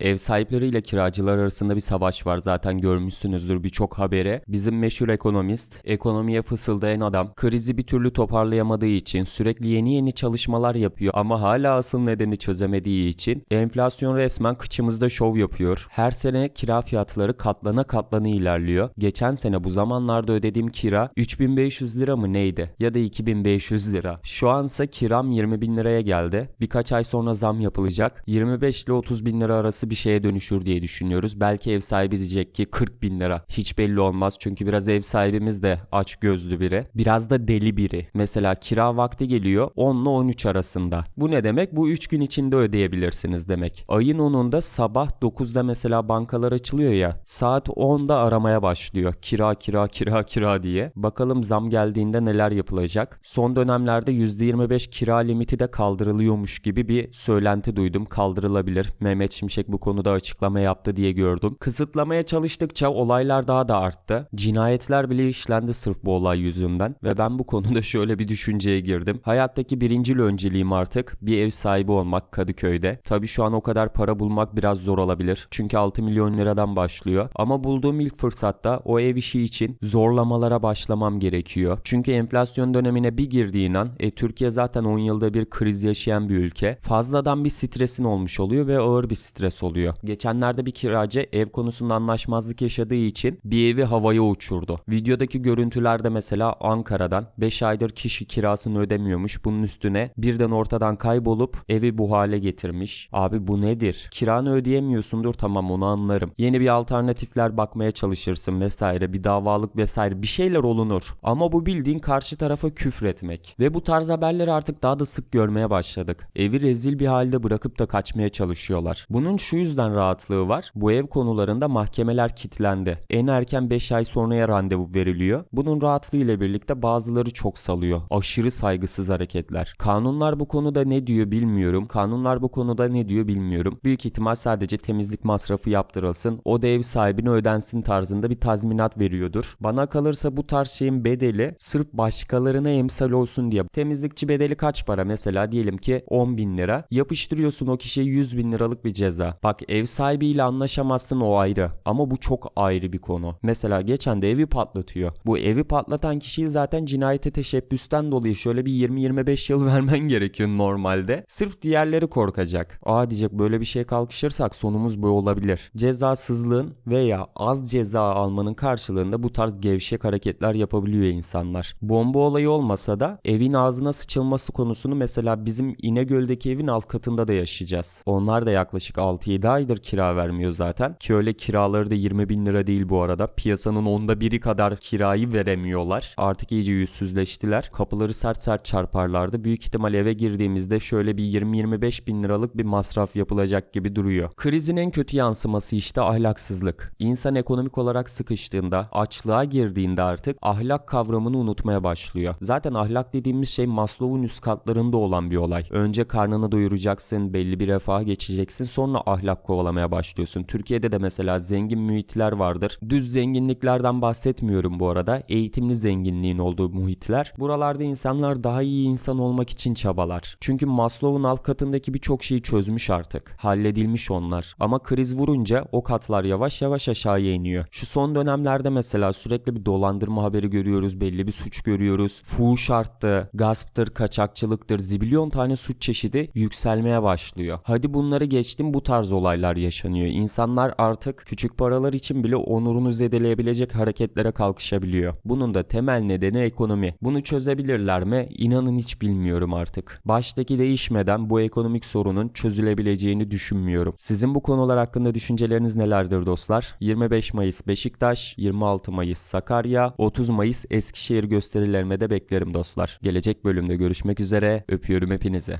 Ev sahipleriyle kiracılar arasında bir savaş var zaten görmüşsünüzdür birçok habere. Bizim meşhur ekonomist, ekonomiye fısıldayan adam krizi bir türlü toparlayamadığı için sürekli yeni yeni çalışmalar yapıyor ama hala asıl nedeni çözemediği için enflasyon resmen kıçımızda şov yapıyor. Her sene kira fiyatları katlana katlana ilerliyor. Geçen sene bu zamanlarda ödediğim kira 3500 lira mı neydi? Ya da 2500 lira. Şu ansa kiram 20 bin liraya geldi. Birkaç ay sonra zam yapılacak. 25 ile 30 bin lira arası bir şeye dönüşür diye düşünüyoruz. Belki ev sahibi diyecek ki 40 bin lira. Hiç belli olmaz çünkü biraz ev sahibimiz de aç gözlü biri. Biraz da deli biri. Mesela kira vakti geliyor 10 ile 13 arasında. Bu ne demek? Bu 3 gün içinde ödeyebilirsiniz demek. Ayın 10'unda sabah 9'da mesela bankalar açılıyor ya. Saat 10'da aramaya başlıyor. Kira kira kira kira diye. Bakalım zam geldiğinde neler yapılacak. Son dönemlerde %25 kira limiti de kaldırılıyormuş gibi bir söylenti duydum. Kaldırılabilir. Mehmet Şimşek bu konuda açıklama yaptı diye gördüm. Kısıtlamaya çalıştıkça olaylar daha da arttı. Cinayetler bile işlendi sırf bu olay yüzünden ve ben bu konuda şöyle bir düşünceye girdim. Hayattaki birincil önceliğim artık bir ev sahibi olmak Kadıköy'de. Tabii şu an o kadar para bulmak biraz zor olabilir. Çünkü 6 milyon liradan başlıyor. Ama bulduğum ilk fırsatta o ev işi için zorlamalara başlamam gerekiyor. Çünkü enflasyon dönemine bir girdiğin an e, Türkiye zaten 10 yılda bir kriz yaşayan bir ülke. Fazladan bir stresin olmuş oluyor ve ağır bir stres oluyor. Geçenlerde bir kiracı ev konusunda anlaşmazlık yaşadığı için bir evi havaya uçurdu. Videodaki görüntülerde mesela Ankara'dan 5 aydır kişi kirasını ödemiyormuş. Bunun üstüne birden ortadan kaybolup evi bu hale getirmiş. Abi bu nedir? Kiranı ödeyemiyorsundur tamam onu anlarım. Yeni bir alternatifler bakmaya çalışırsın vesaire. Bir davalık vesaire bir şeyler olunur. Ama bu bildiğin karşı tarafa küfretmek. Ve bu tarz haberleri artık daha da sık görmeye başladık. Evi rezil bir halde bırakıp da kaçmaya çalışıyorlar. Bunun şu yüzden rahatlığı var. Bu ev konularında mahkemeler kilitlendi. En erken 5 ay sonraya randevu veriliyor. Bunun rahatlığı ile birlikte bazıları çok salıyor. Aşırı saygısız hareketler. Kanunlar bu konuda ne diyor bilmiyorum. Kanunlar bu konuda ne diyor bilmiyorum. Büyük ihtimal sadece temizlik masrafı yaptırılsın. O da ev sahibine ödensin tarzında bir tazminat veriyordur. Bana kalırsa bu tarz şeyin bedeli sırf başkalarına emsal olsun diye. Temizlikçi bedeli kaç para mesela diyelim ki 10 bin lira. Yapıştırıyorsun o kişiye 100 bin liralık bir ceza. Bak ev sahibiyle anlaşamazsın o ayrı. Ama bu çok ayrı bir konu. Mesela geçen de evi patlatıyor. Bu evi patlatan kişiyi zaten cinayete teşebbüsten dolayı şöyle bir 20-25 yıl vermen gerekiyor normalde. Sırf diğerleri korkacak. Aa diyecek böyle bir şey kalkışırsak sonumuz bu olabilir. Cezasızlığın veya az ceza almanın karşılığında bu tarz gevşek hareketler yapabiliyor insanlar. Bomba olayı olmasa da evin ağzına sıçılması konusunu mesela bizim İnegöl'deki evin alt katında da yaşayacağız. Onlar da yaklaşık 6-7 aydır kira vermiyor zaten. Ki öyle kiraları da 20 bin lira değil bu arada. Piyasanın onda biri kadar kirayı veremiyorlar. Artık iyice yüzsüzleştiler. Kapıları sert sert çarparlardı. Büyük ihtimal eve girdiğimizde şöyle bir 20-25 bin liralık bir masraf yapılacak gibi duruyor. Krizin en kötü yansıması işte ahlaksızlık. İnsan ekonomik olarak sıkıştığında, açlığa girdiğinde artık ahlak kavramını unutmaya başlıyor. Zaten ahlak dediğimiz şey Maslow'un üst katlarında olan bir olay. Önce karnını doyuracaksın, belli bir refaha geçeceksin, sonra ahlak kovalamaya başlıyorsun. Türkiye'de de mesela zengin muhitler vardır. Düz zenginliklerden bahsetmiyorum bu arada. Eğitimli zenginliğin olduğu muhitler. Buralarda insanlar daha iyi insan olmak için çabalar. Çünkü Maslow'un alt katındaki birçok şeyi çözmüş artık. Halledilmiş onlar. Ama kriz vurunca o katlar yavaş yavaş aşağıya iniyor. Şu son dönemlerde mesela sürekli bir dolandırma haberi görüyoruz. Belli bir suç görüyoruz. Fuhuş arttı. Gasptır, kaçakçılıktır. Zibilyon tane suç çeşidi yükselmeye başlıyor. Hadi bunları geçtim bu tarz olaylar yaşanıyor. İnsanlar artık küçük paralar için bile onurunu zedeleyebilecek hareketlere kalkışabiliyor. Bunun da temel nedeni ekonomi. Bunu çözebilirler mi? İnanın hiç bilmiyorum artık. Baştaki değişmeden bu ekonomik sorunun çözülebileceğini düşünmüyorum. Sizin bu konular hakkında düşünceleriniz nelerdir dostlar? 25 Mayıs Beşiktaş, 26 Mayıs Sakarya, 30 Mayıs Eskişehir gösterilerime de beklerim dostlar. Gelecek bölümde görüşmek üzere. Öpüyorum hepinizi.